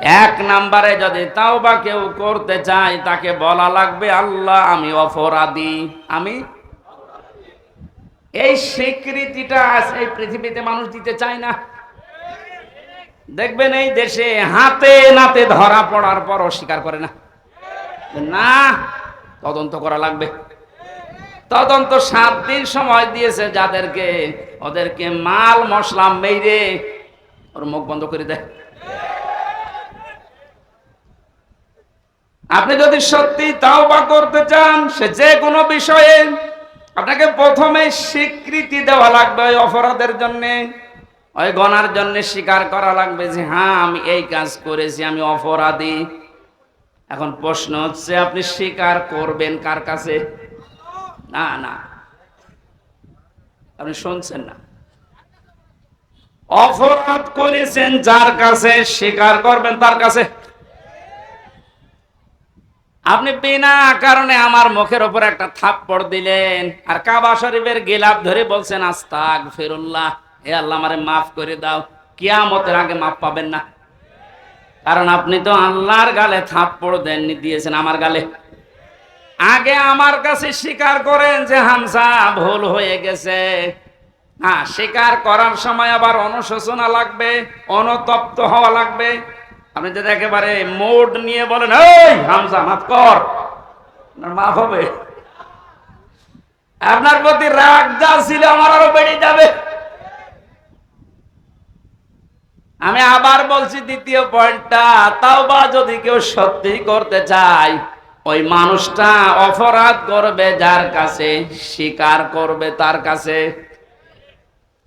এক নাম্বারে যদি তাও বা কেউ করতে চায়, তাকে বলা লাগবে, আল্লাহ, আমি অপরাধী। আমি? এই স্বীকৃতিটা এই পৃথিবীতে মানুষ দিতে চায় না। দেখবেন এই দেশে হাতে নাতে ধরা পড়ার পর অস্বীকার করে না। না, তদন্ত করা লাগবে। তদন্ত সাত দিন সময় দিয়েছে যাদেরকে, ওদেরকে মাল মশলা মেরে ওর মুখ বন্ধ করে দেয়। আপনি যদি সত্যি তাও বা করতে চান, সে যে কোনো বিষয়ে আপনাকে প্রথমে স্বীকৃতি দেওয়া লাগবে ওই অপরাধের জন্য, ওই গনার জন্য স্বীকার করা লাগবে যে হ্যাঁ আমি এই কাজ করেছি, আমি অপরাধী। এখন প্রশ্ন হচ্ছে, আপনি স্বীকার করবেন কার কাছে? না না। আপনি শুনছেন না। অপরাধ করেছেন যার কাছে, স্বীকার করবেন তার কাছে। আপনি বিনা কারণে আমার মুখের উপর একটা থাপ্পড় দিলেন। আর কাবা শরীফের গিলাপ ধরে বলছেন আস্তাক ফিরুল্লাহ হে আল্লাহ আমারে মাফ করে দাও, কিয়ামতের আগে মাফ পাবেন না। কারণ আপনি তো আল্লাহর গালে থাপ্পড় দেননি, দিয়েছেন আমার গালে। আগে আমার কাছে স্বীকার করেন যে হামসা ভুল হয়ে গেছে। হ্যাঁ স্বীকার করার সময় আবার অনুশোচনা লাগবে, অনুতপ্ত হওয়া লাগবে। আপনি যদি একেবারে মোড নিয়ে বলেন এই হামসা মাফ কর। মাফ হবে। আপনার প্রতি রাগ যা ছিল আমার আরও বেড়ে যাবে। আমি আবার বলছি, দ্বিতীয় পয়েন্টটা তাও বা যদি কেউ সত্যি করতে চায়, ওই মানুষটা অপরাধ করবে যার কাছে, স্বীকার করবে তার কাছে।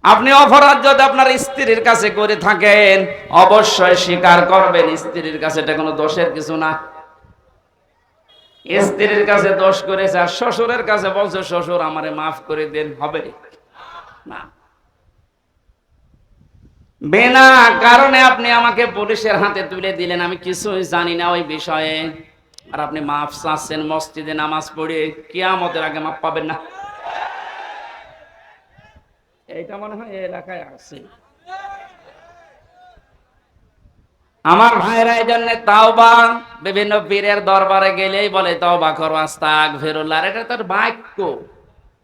আপনি অপরাধ যদি আপনার স্ত্রীর কাছে করে থাকেন, অবশ্যই স্বীকার করবেন, স্ত্রীর কাছে এটা কোনো দোষের কিছু না। স্ত্রীর কাছে দোষ করেছে আর শ্বশুরের কাছে বলছে, শ্বশুর, আমারে মাফ করে দেন, হবে? না। বিনা কারণে আপনি আমাকে পুলিশের হাতে তুলে দিলেন, আমি কিছুই জানি না ওই বিষয়ে। আর আপনি মাফ চাচ্ছেন, মসজিদে নামাজ পড়ে কিয়ামতের আগে মাফ পাবেন না। এইটা মনে হয় এলাকায় আছে। আমার ভাইরা এই জন্য তাওবা, বিভিন্ন পীরের দরবারে গেলেই বলে, তাওবা করো আস্তাক ফেরুল্লাহ এটা তার বাক্য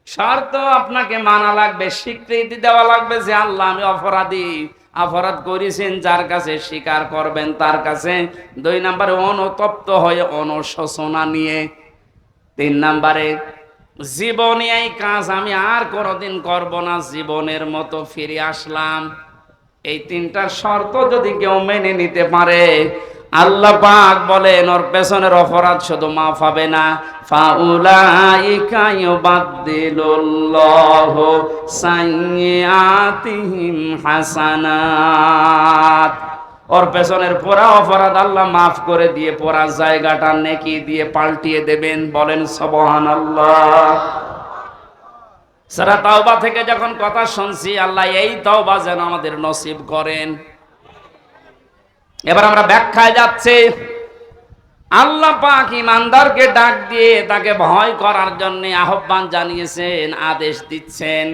শর্ত আপনাকে মানা লাগবে, স্বীকৃতি দেওয়া লাগবে যে, আল্লাহ, আমি অপরাধী। অপরাধ করেছেন, যার কাছে স্বীকার করবেন, তার কাছে। দুই নম্বরে, অনুতপ্ত হয়ে অনুশোচনা নিয়ে। তিন নম্বরে জীবনে এই কাজ আমি আর কোনোদিন করব না, জীবনের মতো ফিরে আসলাম। এই তিনটা শর্ত যদি কেউ মেনে নিতে পারে, আল্লাহ পাক বলেন, ওর পেছনের অপরাধ শুধু মাফ হবে না। ফাউলাইকা হাসানাত। ওর পেছনের পোড়া অপরাধ আল্লাহ মাফ করে দিয়ে পোড়া জায়গাটা নেকি দিয়ে পাল্টিয়ে দেবেন, বলেন সুবহানাল্লাহ। সারা তাওবা থেকে যখন কথা শুনছি, আল্লাহ এই তাওবা যেন আমাদের নসিব করেন। এবার আমরা ব্যাখ্যায় যাচ্ছি। আল্লাহ পাক ইমানদারকে ডাক দিয়ে তাকে ভয় করার জন্য আহ্বান জানিয়েছেন, আদেশ দিচ্ছেন।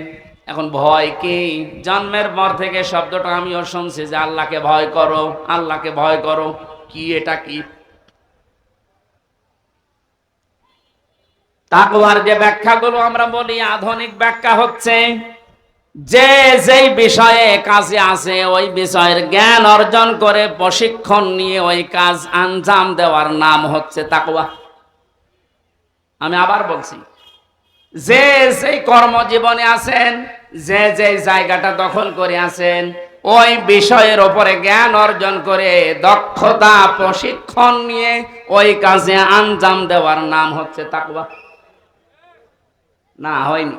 এখন ভয় কি? জন্মের পর থেকে শব্দটা আমিও শুনছি যে আল্লাহকে ভয় করো, আল্লাহকে ভয় করো। কি এটা কি? তাকওয়ার যে ব্যাখ্যাগুলো আমরা বলি, আধুনিক ব্যাখ্যা হচ্ছে, যে যেই বিষয়ে কাজে আছে ওই বিষয়ের জ্ঞান অর্জন করে প্রশিক্ষণ নিয়ে ওই কাজ আঞ্জাম দেওয়ার নাম হচ্ছে তাকওয়া। আমি আবার বলছি যে যেই কর্মজীবনে আছেন, যে যে জায়গাটা দখল করে আছেন, ওই বিষয়ের ওপরে জ্ঞান অর্জন করে দক্ষতা, প্রশিক্ষণ নিয়ে ওই কাজে আঞ্জাম দেওয়ার নাম হচ্ছে তাকওয়া। না, হয়নি।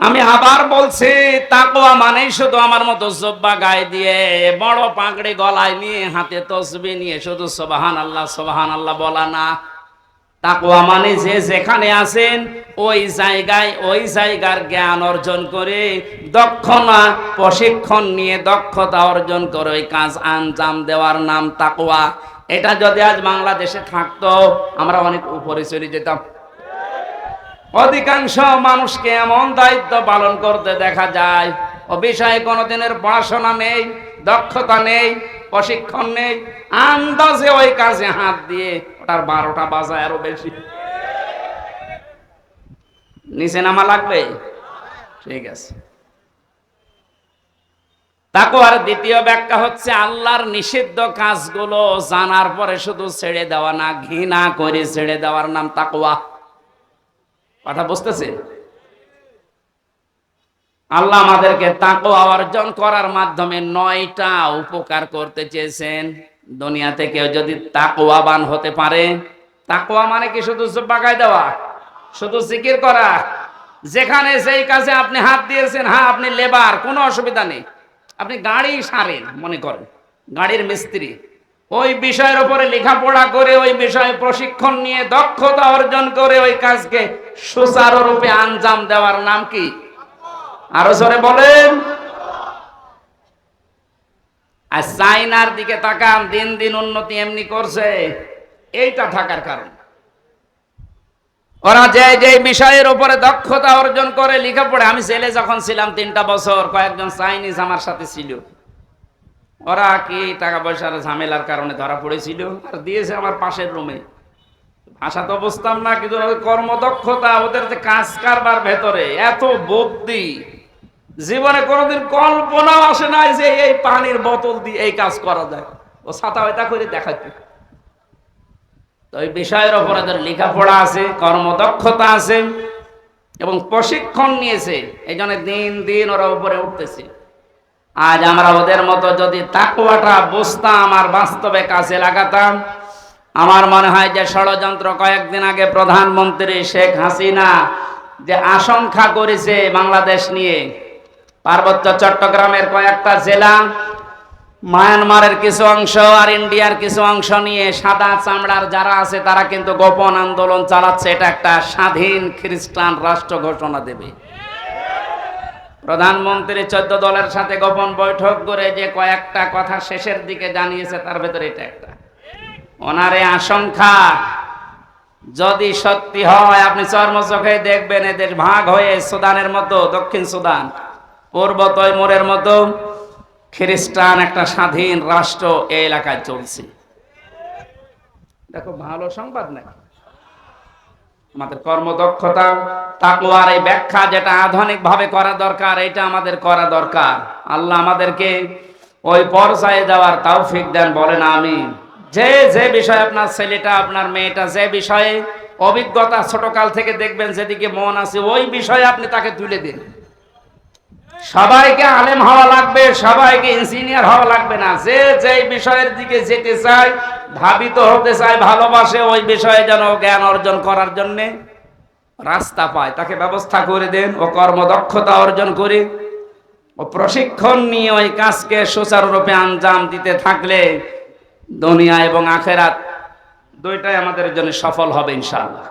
আমি আবার বলছি, তাকওয়া মানেই শুধু আমার মতো জব্বা গায়ে দিয়ে বড় পাকড়ি গলায় নিয়ে হাতে তসবি নিয়ে শুধু সোবাহান আল্লাহ সোবাহান আল্লাহ বলা না। তাকওয়া মানে যে যেখানে আছেন, ওই জায়গায় ওই জায়গার জ্ঞান অর্জন করে দক্ষতা, প্রশিক্ষণ নিয়ে দক্ষতা অর্জন করে ওই কাজ আঞ্জাম দেওয়ার নাম তাকওয়া। এটা যদি আজ বাংলাদেশে থাকতো, আমরা অনেক উপরে চলে যেতাম। অধিকাংশ মানুষকে এমন দায়িত্ব পালন করতে দেখা যায়, ও বিষয়ে কোনোদিনের পড়াশোনা নেই, দক্ষতা নেই, প্রশিক্ষণ নেই, আন্দাজে ওই কাজে হাত দিয়ে ওটার বারোটা বাজায় আরও বেশি। নিচে নামা লাগবে? ঠিক আছে। তাকওয়ার দ্বিতীয় ব্যাখ্যা হচ্ছে আল্লাহর নিষিদ্ধ কাজগুলো জানার পরে শুধু ছেড়ে দেওয়া না, ঘৃণা করে ছেড়ে দেওয়ার নাম তাকওয়া। কথা বুঝতেছে? আল্লাহ আমাদেরকে তাকওয়া অর্জন করার মাধ্যমে নয়টা উপকার করতে চেয়েছেন। দুনিয়াতে কেউ যদি তাকওয়াবান হতে পারে, তাকওয়া মানে কি? শুধু বাগায় দেওয়া, শুধু জিকির করা। যেখানে সেই কাজে আপনি হাত দিয়েছেন হ্যাঁ আপনি লেবার, কোনো অসুবিধা নেই। আপনি গাড়ি সারেন, মনে করেন, গাড়ির মিস্ত্রি। ওই বিষয়ের উপরে লেখাপড়া করে, ওই বিষয়ে প্রশিক্ষণ নিয়ে দক্ষতা অর্জন করে ওই কাজকে সুচারুরূপে আঞ্জাম দেওয়ার নাম কি? আরও জোরে বলেন। আর চাইনার দিকে তাকান, দিন দিন উন্নতি এমনি করছে। এইটা থাকার কারণ। ওরা যে যে বিষয়ের উপরে দক্ষতা অর্জন করে লেখাপড়ে আমি ছেলে যখন ছিলাম তিনটা বছর, কয়েকজন চাইনিজ আমার সাথে ছিল। ওরা কি টাকা পয়সার ঝামেলার কারণে ধরা পড়েছিল? আর দিয়েছে আমার পাশের রুমে। ভাষা তো বুঝতাম না, কিন্তু কর্মদক্ষতা, ওদের যে কাজ কারবার ভেতরে, এত বুদ্ধি। জীবনে কোনোদিন কল্পনাও আসে নাই যে এই পানির বোতল দিয়ে এই কাজ করা যায়। ও ছাতা হয়তা করে দেখাচ্ছে তো এই বিষয়ের ওপরে ওদের লেখাপড়া আছে, কর্মদক্ষতা আছে, এবং প্রশিক্ষণ নিয়েছে। এই জন্য দিন দিন ওরা উপরে উঠতেছে। আজ আমরা ওদের মতো যদি তাকুয়াটা বুঝতাম আর বাস্তবে কাছে লাগাতাম, আমার মনে হয় যে ষড়যন্ত্র কয়েকদিন আগে প্রধানমন্ত্রী শেখ হাসিনা যে আশঙ্কা করেছে বাংলাদেশ নিয়ে পার্বত্য চট্টগ্রামের কয়েকটা জেলা, মায়ানমারের কিছু অংশ আর ইন্ডিয়ার কিছু অংশ নিয়ে সাদা চামড়ার যারা আছে, তারা কিন্তু গোপন আন্দোলন চালাচ্ছে। এটা একটা স্বাধীন খ্রিস্টান রাষ্ট্র ঘোষণা দেবে। প্রধানমন্ত্রী চোদ্দ দলের সাথে গোপন বৈঠক করে যে কয়েকটা কথা শেষের দিকে জানিয়েছে, তার ভেতরে এটা একটা। ওনারে আশঙ্কা, যদি সত্যি হয়, আপনি চর্ম চোখে দেখবেন এদের ভাগ হয়ে সুদানের মতো দক্ষিণ সুদান। পূর্ব তৈমুরের মতো খ্রিস্টান একটা স্বাধীন রাষ্ট্র এই এলাকায় চলছে। দেখো, ভালো সংবাদ নাই আমাদের কর্মদক্ষতা, তাকওয়ার এই ব্যাখ্যা যেটা আধুনিক ভাবে করা দরকার, এটা আমাদের করা দরকার। আল্লাহ আমাদেরকে ওই পর্যায়ে যাওয়ার তৌফিক দেন, বলেন আমি যে যে বিষয়ে আপনার ছেলেটা, আপনার মেয়েটা, যে বিষয়ে অভিজ্ঞতা ছোটকাল থেকে দেখবেন, যেদিকে মন আছে, ওই বিষয়ে আপনি তাকে তুলে দিন। সবাইকে আলেম হওয়া লাগবে, সবাইকে ইঞ্জিনিয়ার হওয়া লাগবে না। যে যে বিষয়ের দিকে যেতে চায়, ধাবিত হতে চায়, ভালোবাসে, ওই বিষয়ে যেন জ্ঞান অর্জন করার জন্য রাস্তা পায়। তাকে ব্যবস্থা করে দেন, ও কর্মদক্ষতা অর্জন করে। ও প্রশিক্ষণ নিয়ে ওই কাজকে সুচারুরূপে আঞ্জাম দিতে থাকলে দুনিয়া এবং আখেরাত দুইটাই আমাদের জন্য সফল হবে ইনশাআল্লাহ।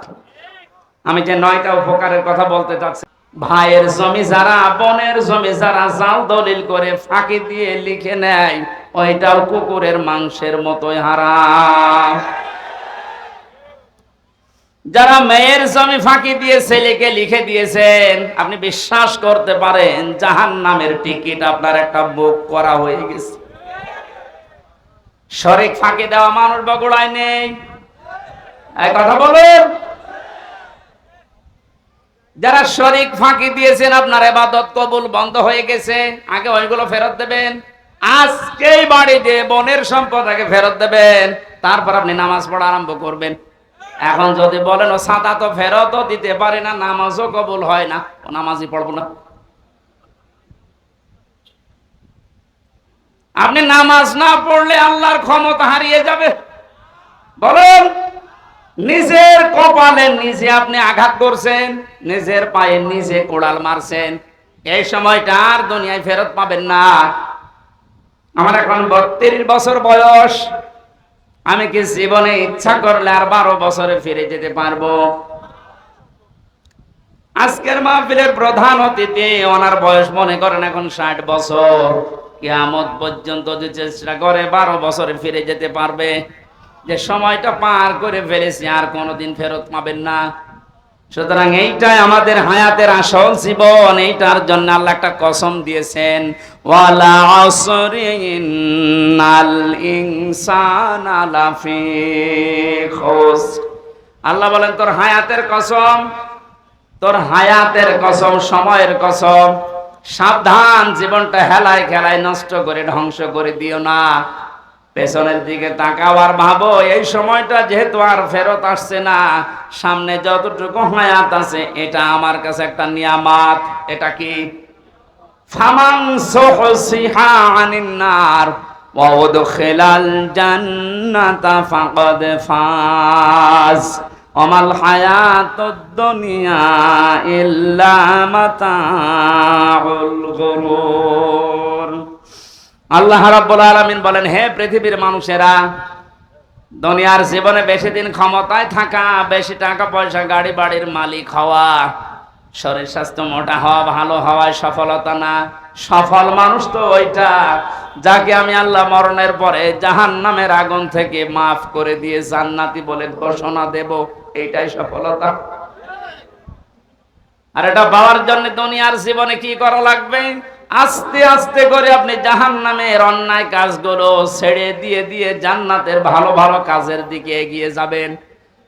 আমি যে নয়টা উপকারের কথা বলতে চাচ্ছি ভাইয়ের জমি যারা, বোনের জমি যারা, জাল দলিল করে ফাঁকি দিয়ে লিখে নেয়, ওইটাও কুকুরের মাংসের মতোই হারাম। যারা মেয়ের জমি ফাঁকি দিয়ে ছেলেকে লিখে দিয়েছেন, আপনি বিশ্বাস করতে পারেন জাহান নামের টিকিট আপনার একটা বুক করা হয়ে গেছে। শরিক ফাঁকি দেওয়া মানুষ বগুড়ায় নেই। কথা বলুন যারা শরিক ফাঁকি দিয়েছেন, আপনার এবাদত কবুল বন্ধ হয়ে গেছে, আগে ওইগুলো ফেরত দেবেন। আজকেই বাড়িতে বনের সম্পদ আগে ফেরত দেবেন, তারপর আপনি নামাজ পড়া আরম্ভ করবেন। এখন যদি বলেন, ও, সাদা তো ফেরতও দিতে পারে না, নামাজও কবুল হয় না। ও, নামাজই পড়ব না। আপনি নামাজ না পড়লে আল্লাহর ক্ষমতা হারিয়ে যাবে। বলেন। নিজের কপালে নিজে আপনি আঘাত করছেন, নিজের পায়ে নিজে কোড়াল মারছেন। এই সময়টা আর দুনিয়ায় ফেরত পাবেন না। আমার এখন বত্রিশ বছর বয়স। আমি কি জীবনে ইচ্ছা করলে আর বারো বছরে ফিরে যেতে পারব? আজকের মাহফিলের প্রধান অতিথি, ওনার বয়স মনে করেন এখন ষাট বছর। কেয়ামত পর্যন্ত যে চেষ্টা করে বারো বছরে ফিরে যেতে পারবে। যে সময়টা পার করে ফেলেছি, আর কোনোদিন ফেরত পাবেন না। সুতরাং এইটাই আমাদের হায়াতের আসল জীবন, এইটার জন্য আল্লাহ একটা কসম দিয়েছেন, ওয়ালা আসরি ইন্নাল ইনসানা লাফি আল্লাহ বলেন, তোর হায়াতের কসম, তোর হায়াতের কসম, সময়ের কসম, সাবধান, জীবনটা হেলায় খেলায় নষ্ট করে, ধ্বংস করে দিও না। পেছনের দিকে তাকাও আর ভাবো, এই সময়টা যেহেতু আর ফেরত আসছে না, সামনে যতটুকু হায়াত আছে, এটা আমার কাছে একটা নিয়ামাত। এটা কি? ফামান সুহসিহা আনিন নার, ওয়া উদখিলাল জান্নাতা ফাকাদ ফাজ। অমাল হায়াতুদ দুনিয়া ইল্লা মাতাউল গুরুর। আল্লাহ রাব্বুল আলামিন বলেন, হে পৃথিবীর মানুষেরা, দুনিয়ার জীবনে বেশি দিন ক্ষমতায় থাকা, বেশি টাকা পয়সা, গাড়ি বাড়ির মালিক হওয়া, শরীর স্বাস্থ্য মোটা হওয়া, ভালো হওয়ায় সফলতা না। সফল মানুষ তো ওইটা, যাকে আমি আল্লাহ মরণের পরে জাহান নামের আগুন থেকে মাফ করে দিয়ে জান্নাতি বলে ঘোষণা দেব এইটাই সফলতা। আর এটা পাওয়ার জন্য দুনিয়ার জীবনে কি করা লাগবে? আস্তে আস্তে করে আপনি জাহান নামের অন্যায় কাজগুলো ছেড়ে দিয়ে দিয়ে জান্নাতের ভালো ভালো কাজের দিকে এগিয়ে যাবেন।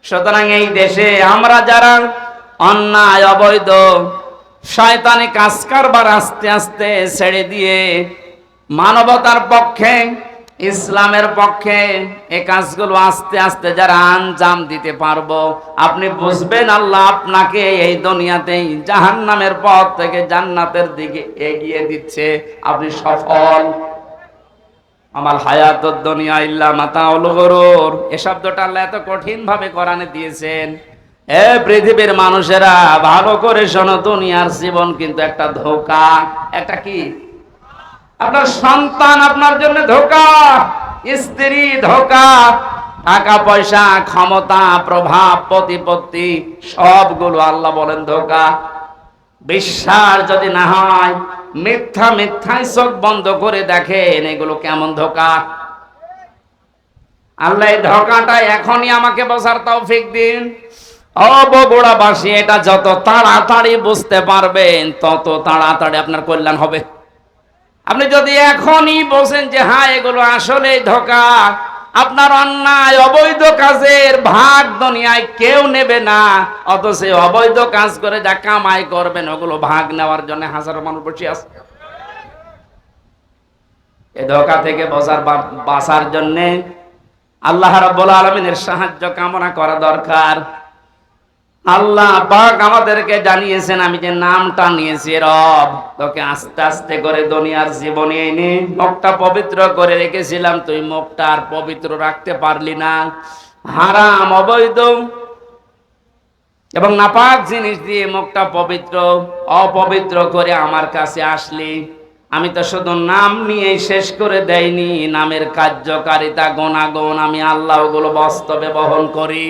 সুতরাং এই দেশে আমরা যারা অন্যায়, অবৈধ, শয়তানি কাজ কারবার আস্তে আস্তে ছেড়ে দিয়ে মানবতার পক্ষে ইসলামের পক্ষে এই কাজগুলো আস্তে আস্তে যারা আঞ্জাম দিতে পারব, আপনি বুঝবেন আল্লাহ আপনাকে এই দুনিয়াতেই জাহান্নামের পথ থেকে জান্নাতের দিকে এগিয়ে দিচ্ছে। আপনি সফল। আমার হায়াত দুনিয়া ইল্লা মাতাউল গরুর। এ শব্দটা আল্লাহ এত কঠিন ভাবে কোরআনে দিয়েছেন। এ পৃথিবীর মানুষেরা ভালো করে শোনো, দুনিয়ার জীবন কিন্তু একটা ধোকা। একটা কি? আপনার সন্তান আপনার জন্য ধোকা, স্ত্রী ধোকা টাকা পয়সা ক্ষমতা, প্রভাব, প্রতিপত্তি, সবগুলো আল্লাহ বলেন ধোকা। বিশ্বাস যদি না হয়, মিথ্যা মিথ্যায় চোখ বন্ধ করে দেখেন এগুলো কেমন ধোকা। আল্লাহ এই ধোকাটা এখনই আমাকে বসার তৌফিক দিন। ও বগুড়াবাসী, এটা যত তাড়াতাড়ি বুঝতে পারবেন, তত তাড়াতাড়ি আপনার কল্যাণ হবে। আপনি যদি এখনই বলছেন যে হ্যাঁ এগুলো আসলে ধোকা। আপনার অন্যায় অবৈধ কাজের ভাগ দুনিয়ায় কেউ নেবে না, অথচ অবৈধ কাজ করে যা কামাই করবেন, ওগুলো ভাগ নেওয়ার জন্য হাজারো মানুষ বসে আছে। এই ধোকা থেকে বসার বাঁচার জন্য আল্লাহ রাব্বুল আলামিনের সাহায্য কামনা করা দরকার। আল্লাহ পাক আমাদেরকে জানিয়েছেন, আমি যে নামটা নিয়েছি রব। তোকে আস্তে আস্তে করে দুনিয়ার জীবনে এনে মুখটা পবিত্র করে রেখেছিলাম, তুই মুখটা আর পবিত্র রাখতে পারলি না। হারাম, অবৈধ এবং নাপাক জিনিস দিয়ে মুখটা পবিত্র, অপবিত্র করে আমার কাছে আসলি। আমি তো শুধু নাম নিয়ে শেষ করে দেয়নি নামের কার্যকারিতা, গুণাগুণ আমি আল্লাহ ওগুলো বাস্তবে বহন করি।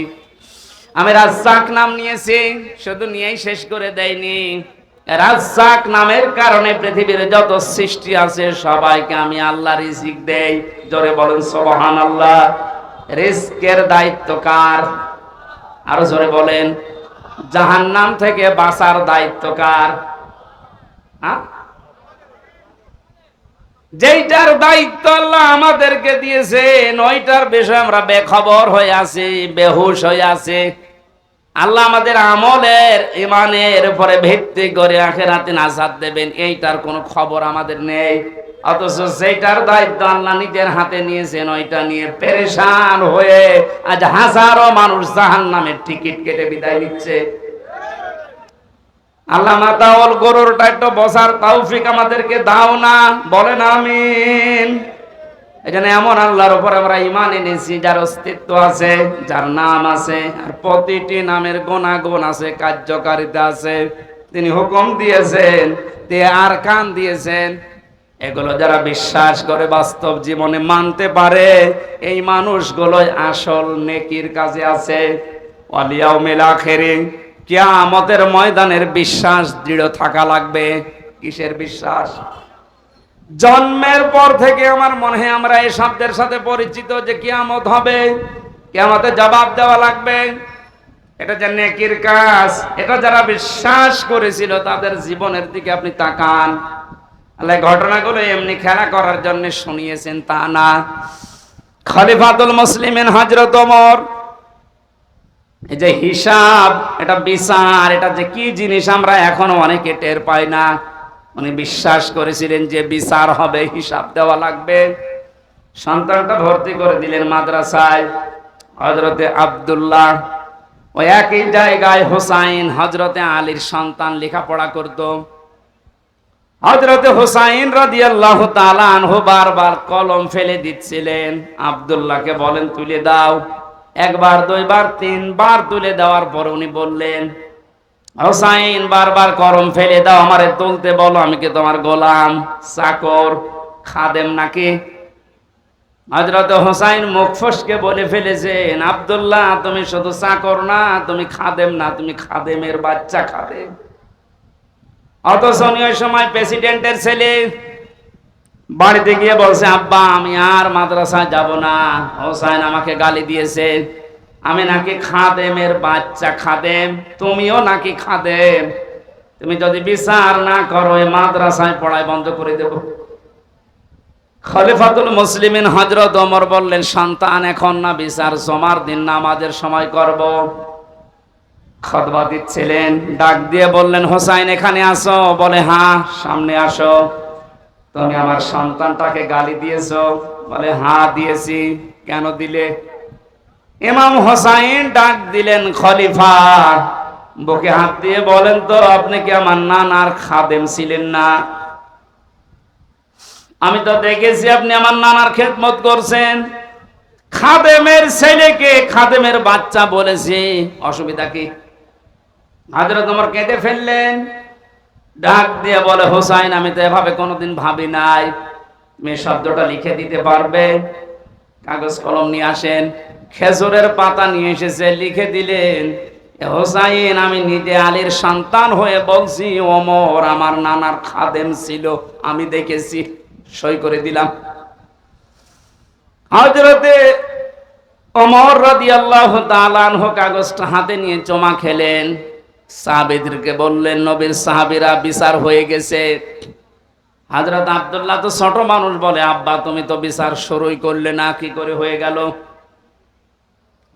আমি রাজ্জাক নাম নিয়েছি, শুধু নিয়েই শেষ করে দেয়নি। রাজ্জাক নামের কারণে পৃথিবীর যত সৃষ্টি আছে, সবাইকে আমি আল্লাহ রিজিক দেই। জোরে বলেন সোবহান আল্লাহ রিস্কের দায়িত্ব কার? আরও জোরে বলেন, জাহান্নাম থেকে বাঁচার দায়িত্ব কার? যেইটার দায়িত্ব আল্লাহ আমাদেরকে দিয়েছেন ওইটার বিষয়ে আমরা বেখবর হয়ে আছি, বেহুশ হয়ে আছি। আল্লাহ আমাদের আমলের ইমানের উপরে ভিত্তি করে আখেরাতে নাজাত দেবেন, এইটার কোনো খবর আমাদের নেই। অথচ সেইটার দায়িত্ব আল্লাহ নিজের হাতে নিয়েছেন, ওইটা নিয়ে পেরেশান হয়ে আজ হাজারো মানুষ জাহান নামের টিকিট কেটে বিদায় নিচ্ছে। আল্লাহ মাতাওয়াল গরুরটা একটু বসার তৌফিক আমাদেরকে দাও না, বলেন আমিন। এখানে এমন আল্লাহর উপর আমরা ইমান এনেছি, যার অস্তিত্ব আছে, যার নাম আছে, আর প্রতিটি নামের গুণাগুণ আছে, কার্যকারিতা আছে। তিনি হুকুম দিয়েছেন, তে আর কান দিয়েছেন। এগুলো যারা বিশ্বাস করে বাস্তব জীবনে মানতে পারে, এই মানুষগুলোই আসল নেকির কাজে আছে। ওয়ালিয়াও মেলা খেরে কিয়ামতের ময়দানের বিশ্বাস দৃঢ় থাকা লাগবে। কিসের বিশ্বাস? জন্মের পর থেকে আমার মনে হয় আমরা এই শব্দের সাথে পরিচিত যে কিয়ামত হবে। কিয়ামতে জবাব দেওয়া লাগবে। এটা যে নেকির কাজ, এটা যারা বিশ্বাস করেছিল তাদের জীবনের দিকে আপনি তাকান। আল্লাহ ঘটনাগুলো এমনি খেলা করার জন্য শুনিয়েছেন, তা না। খলিফাতুল মুসলিমিন হজরত ওমর, এই যে হিসাব, এটা বিচার, এটা যে কি জিনিস আমরা এখনও অনেকে টের পাই না। উনি বিশ্বাস করেছিলেন যে বিচার হবে, হিসাব দেওয়া লাগবে। সন্তানটা ভর্তি করে দিলেন মাদ্রাসায়। হজরতে আব্দুল্লাহ ওই একই জায়গায় হোসাইন হজরতে আলীর সন্তান লেখাপড়া করত। হজরতে হোসাইন রাদিয়াল্লাহু তাআলা আনহু বারবার কলম ফেলে দিচ্ছিলেন। আবদুল্লাহকে বলেন, তুলে দাও। একবার, দুইবার, তিনবার তুলে দেওয়ার পর উনি বললেন হোসাইন বারবার করম ফেলে দাও, আমারে তুলতে বলো, আমি কি তোমার গোলাম, চাকর, খাদেম নাকি? হজরত হোসাইন মুখ ফসকে বলে ফেলেছেন, আব্দুল্লাহ, তুমি শুধু চাকর না, তুমি খাদেম না, তুমি খাদেমের বাচ্চা খাদেম। অথচ ওই সময় প্রেসিডেন্টের ছেলে, বাড়িতে গিয়ে বলছে, আব্বা, আমি আর মাদ্রাসায় যাব না। হোসাইন আমাকে গালি দিয়েছে। আমি নাকি খাদেমের বাচ্চা খাদেম, তুমিও নাকি খাদেম। তুমি যদি বিচার না করো মাদ্রাসায় পড়ায় বন্ধ করে দেব। খলিফাতুল মুসলিমিন হজরত ওমর বললেন, সন্তান, এখন না বিচার, জমার দিন নামাজের সময় করব। খতবা দিচ্ছিলেন ডাক দিয়ে বললেন, হোসাইন, এখানে আসো। বলে হ্যাঁ সামনে আসো। তুমি আমার সন্তানটাকে গালি দিয়েছ? বলে হ্যাঁ দিয়েছি। কেন দিলে? ইমাম হোসাইন ডাক দিলেন, খলিফা, বুকে হাত দিয়ে বলেন তো, আপনি কি আমার নানার খাদেম ছিলেন না? আমি তো দেখেছি আপনি আমার নানার খেদমত করছেন। খাদেমের ছেলেকে খাদেমের বাচ্চা বলেছে, অসুবিধা কি? হাজরা তোমার কেঁদে ফেললেন। ডাক দিয়ে বলে, হোসাইন, আমি তো এভাবে কোনোদিন ভাবি নাই। মেয়ে শব্দটা লিখে দিতে পারবে? কাগজ কলম নিয়ে আসেন, খেজুরের পাতা নিয়ে এসেছে, লিখে দিলেন হোসাইন, আমি নিজে আলীর সন্তান হয়ে বলছি, ওমর আমার নানার খাদেম ছিল, আমি দেখেছি, সই করে দিলাম। হজরতে ওমর রাদিয়াল্লাহু তাআলা আনহু কাগজটা হাতে নিয়ে চমা খেলেন। সাহাবেদেরকে বললেন, নবীর সাহাবীরা বিচার হয়ে গেছে হাজরত আব্দুল্লাহ তো ছোট মানুষ বলে, আব্বা, তুমি তো বিচার শুরুই করলে না, কি করে হয়ে গেল?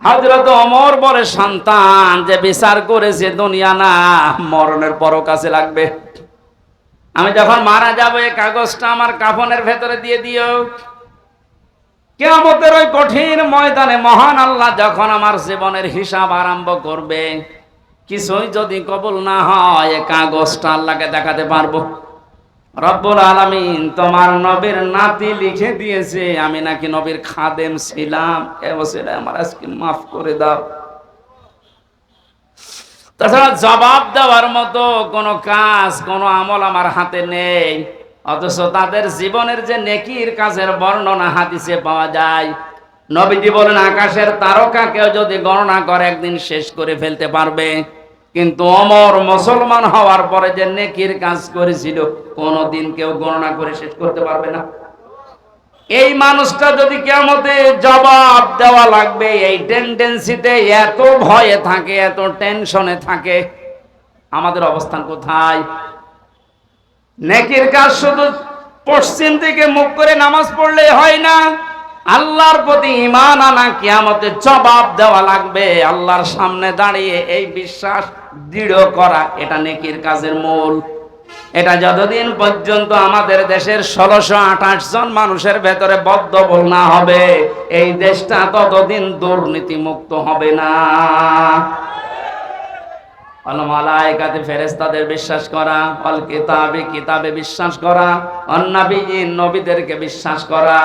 হাজরত অমর বলে, সন্তান, যে বিচার করেছে দুনিয়া না, মরণের পরও কাছে লাগবে। আমি যখন মারা যাব এই কাগজটা আমার কাফনের ভেতরে দিয়ে দিও। কেয়ামতের ওই কঠিন ময়দানে মহান আল্লাহ যখন আমার জীবনের হিসাব আরম্ভ করবে, কিছুই যদি কবুল না হয় কাগজটা আল্লাহকে দেখাতে পারব। রব্বুল আলামিন তোমার নবীর নাতি লিখে দিয়েছে, আমি নাকি নবীর খাদেম ছিলাম। এ বসে আমার আজকে মাফ করে দাও। তাছাড়া জবাব দেওয়ার মতো কোনো কাজ, কোনো আমল আমার হাতে নেই। অথচ তাদের জীবনের যে নেকির কাজের বর্ণনা হাদিসে পাওয়া যায়, নবীজি বলেন, আকাশের তারকা কেউ যদি গণনা করে, একদিন শেষ করে ফেলতে পারবে। কিন্তু অমর মুসলমান হওয়ার পরে যে নেকির কাজ করেছিল, কোনদিন কেউ গণনা করে শেষ করতে পারবে না। এই মানুষটা যদি কেমতে জবাব দেওয়া লাগবে, এই টেন্ডেন্সিতে এত ভয়ে থাকে, এত টেনশনে থাকে, আমাদের অবস্থান কোথায়? নেকির কাজ শুধু পশ্চিম থেকে মুখ করে নামাজ পড়লে হয় না। আল্লাহর প্রতি ইমান আনা কিয়ামতে জবাব দেওয়া লাগবে। আল্লাহর সামনে দাঁড়িয়ে এই বিশ্বাস দৃঢ় করা, এটা নেকির কাজের মূল। এটা যতদিন পর্যন্ত আমাদের দেশের ষোলোশো আঠাশ জন মানুষের ভেতরে বদ্ধবল না হবে, এই দেশটা ততদিন দুর্নীতি মুক্ত হবে না। অল বিশ্বাস করা অল কিতাবে কিতাবে বিশ্বাস করা অন্নাবিয়িন নবীদেরকে বিশ্বাস করা।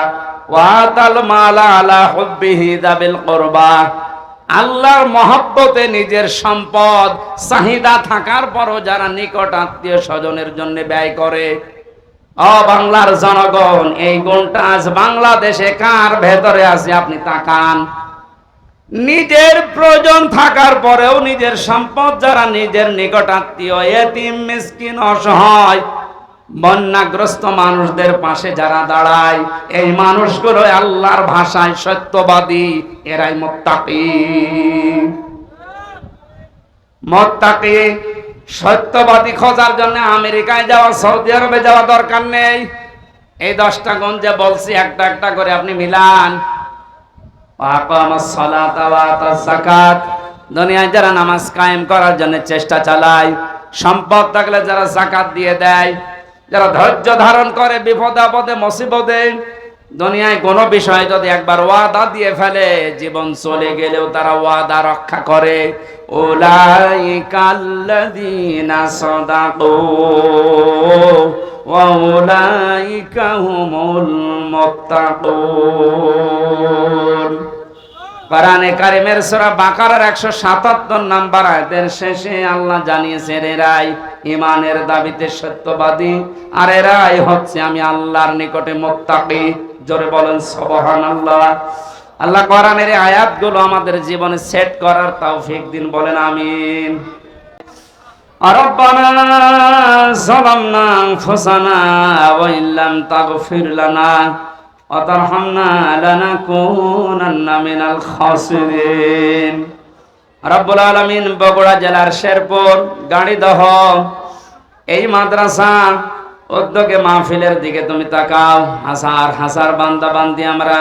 ওয়াতাল মালা আলা হুব্বিহি কুরবা। আল্লাহর মহব্বতে নিজের সম্পদ, চাহিদা থাকার পরও যারা নিকট আত্মীয় স্বজনের জন্য ব্যয় করে। অ বাংলার জনগণ, এই গুণটা আজ বাংলাদেশে কার ভেতরে আছে আপনি তাকান। নিজের প্রয়োজন থাকার পরেও নিজের সম্পদ যারা নিজের নিকট আত্মীয়, এতিম, মিসকিন, অসহায়, বন্যাগ্রস্ত মানুষদের পাশে যারা দাঁড়ায়, এই মানুষগুলো আল্লাহর ভাষায় সত্যবাদী, এরাই মোত্তাকি। মোত্তাকি, সত্যবাদী খোঁজার জন্য আমেরিকায় যাওয়া, সৌদি আরবে যাওয়া দরকার নেই। এই দশটা যে বলছি, একটা একটা করে আপনি মিলান। দুনিয়ায় যারা নামাজ কায়েম করার জন্য চেষ্টা চালায়, সম্পদ থাকলে যারা জাকাত দিয়ে দেয়, যারা ধৈর্য ধারণ করে বিপদে আপদে, মুসিবতে, দুনিয়ায় কোনো বিষয় যদি একবার ওয়াদা দিয়ে ফেলে, জীবন চলে গেলেও তারা ওয়াদা রক্ষা করে। উলাইকাল্লাযীনা সাদাকু। কোরআনে কারিমের সূরা বাকারার 177 নাম্বার আয়াতের শেষে আল্লাহ জানিয়েছেন, এরাই ঈমানের দাবিতে সত্যবাদী, আর এরাই হচ্ছে আমি আল্লাহর নিকটে মুত্তাকি। জোরে বলেন, সুবহানাল্লাহ। আল্লাহ কোরআনের আয়াতগুলো আমাদের জীবনে সেট করার তৌফিক দিন, বলেন আমিন। ربنا ظلمنا أنفسنا وإن لم تغفر لنا وترحمنا لنكونن من الخاسرين রব্বুল আলমিন বগুড়া জেলার শেরপুর গাড়িদহ এই মাদ্রাসা উদ্যোগে মাহফিলের দিকে তুমি তাকাও হাসার হাসার বান্দা বান্দি আমরা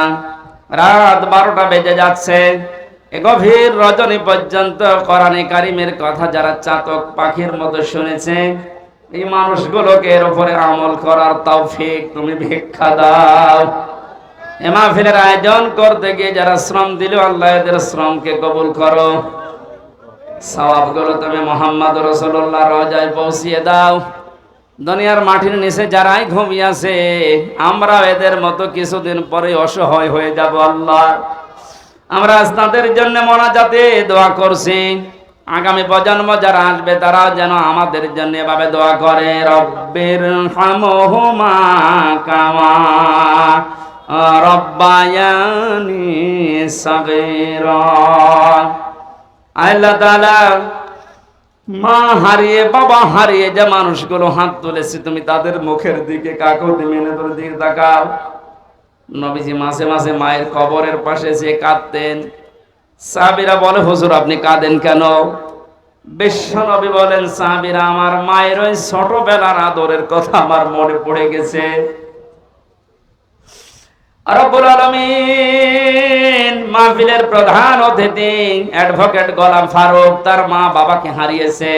রাত বারোটা বেজে যাচ্ছে এ গভীর রজনী পর্যন্ত কোরআনে কারিমের কথা যারা চাতক পাখির মতো শুনেছে, এই মানুষগুলোকে এর উপরে আমল করার তৌফিক তুমি ভিক্ষা দাও। আয়োজন করতে গিয়ে যারা শ্রম দিল, আল্লাহ এদের শ্রমকে কবুল করো। তুমি মোহাম্মদ রসুল্লাহ রজায় পৌঁছিয়ে দাও। দুনিয়ার মাটির নিচে যারাই ঘুমিয়েছে আমরা এদের মতো কিছুদিন পরে অসহায় হয়ে যাব, আল্লাহ। আমরা তাদের জন্য মোনাজাতে দোয়া করছি। আগামী প্রজন্ম যারা আসবে, তারা যেন আমাদের জন্য এভাবে দোয়া করে। রব্বের হামহুমা কামা, রব্বায়ানি সাগীরা। আল্লাহ তাআলা মা হারিয়ে, বাবা হারিয়ে যে মানুষগুলো হাত তুলেছে, তুমি তাদের মুখের দিকে কাকতি মিনতের দিকে তাকাও। নবীজি মাসে মাসে মায়ের কবরের পাশে যে কাঁদতেন। সাহাবীরা বলে, হুজুর, আপনি কাঁদেন কেন? বিশ্ব নবী বলেন, সাহাবীরা, আমার মায়ের ওই ছোটবেলার আদরের কথা আমার মনে পড়ে গেছে। রব্বুল আলামিন মাহফিলের প্রধান অতিথি, অ্যাডভোকেট গোলাম ফারুক, তার মা বাবাকে হারিয়েছে।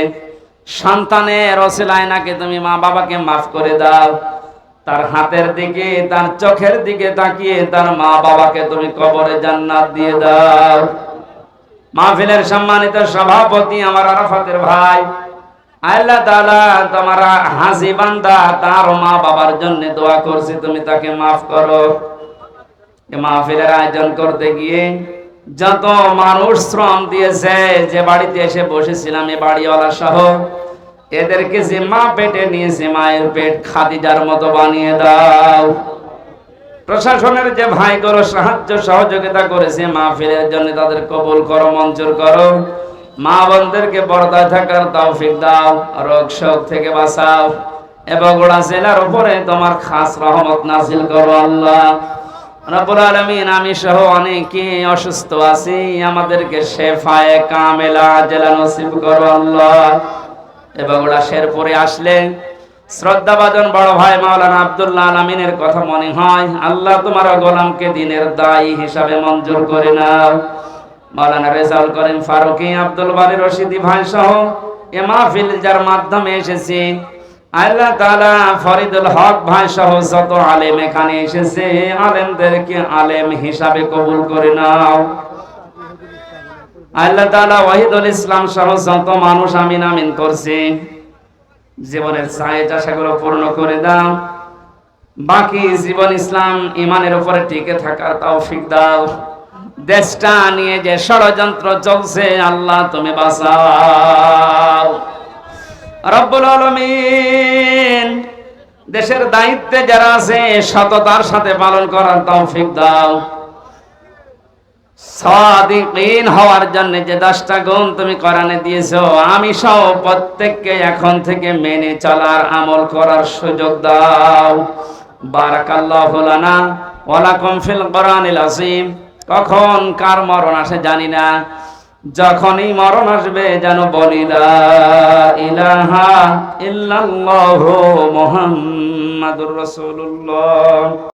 সন্তানের ওসিলায় নাকি তুমি মা বাবাকে মাফ করে দাও। তার হাতের দিকে, তার চোখের দিকে তাকিয়ে তার মা বাবাকে তুমি কবরে জান্নাত দিয়ে দাও। মাহফিলের সম্মানিত সভাপতি আমার আরাফাতের ভাই, আল্লাহ তাআলা তোমার হাসি বান্দা, তার মা বাবার জন্য দোয়া করছি, তুমি তাকে মাফ করো। মাহফিলের আয়োজন করতে গিয়ে যত মানুষ শ্রম দিয়েছে, যে বাড়িতে এসে বসেছিলাম, এ বাড়িওয়ালা সহ এদেরকে যে মা পেটে নিয়েছে মায়ের পেট খাদিজার মতো বানিয়ে দাও। প্রশাসনের যে ভাইগুলো সাহায্য সহযোগিতা করেছে মাহফিলের জন্য তাদের কবুল করো, মঞ্জুর করো। মা বোনদেরকে পর্দায় থাকার তৌফিক দাও, রোগ শোক থেকে বাঁচাও। এবং ওরা জেলার উপরে তোমার খাস রহমত নাজিল করো আল্লাহ। রব্বুল আলামিন, আমি সহ অনেকে অসুস্থ আছি, আমাদেরকে শেফায়ে কামেলা জেলা নসিব করো আল্লাহ। এবং ওরা শেরপুরে আসলে শ্রদ্ধাভাজন বড় ভাই মাওলানা আব্দুল্লাহ আলামিনের কথা মনে হয়, আল্লাহ তোমার গোলামকে দিনের দায়ী হিসাবে মঞ্জুর করে নাও। মাওলানা রেজাউল করিম ফারুকি, আব্দুল বারি রশিদি ভাই সহ এ মাহফিল যার মাধ্যমে এসেছি, আল্লাহ তাআলা ফরিদুল হক ভাই সহ যত আলেম এখানে এসেছে, আলেমদেরকে আলেম হিসাবে কবুল করে নাও। আল্লাহ তাআলা ওয়াহিদুল ইসলাম সহ যত মানুষ, আমিন আমিন করছে। জীবনের চাহিদা আশাগুলো পূর্ণ করে দাও। বাকি জীবন ইসলাম ইমানের উপরে টিকে থাকার তৌফিক দাও। দেশটা নিয়ে যে ষড়যন্ত্র চলছে, আল্লাহ তুমি বাঁচাও। রব্বুল আলামিন, দেশের দায়িত্বে যারা আছে, সততার সাথে পালন করার তৌফিক দাও। সাদিকিন হওয়ার জন্য যে দশটা গুণ তুমি কোরআনে দিয়েছ, আমি সহ প্রত্যেককে এখন থেকে মেনে চলার আমল করার সুযোগ দাও। বারাকাল্লাহু লানা ওয়া লাকুম ফিল কোরআনিল আযীম। কখন কার মরণ আসে জানি না। যখনই মরণ আসবে যেন বলি, লা ইলাহা ইল্লাল্লাহু মুহাম্মাদুর রাসূলুল্লাহ।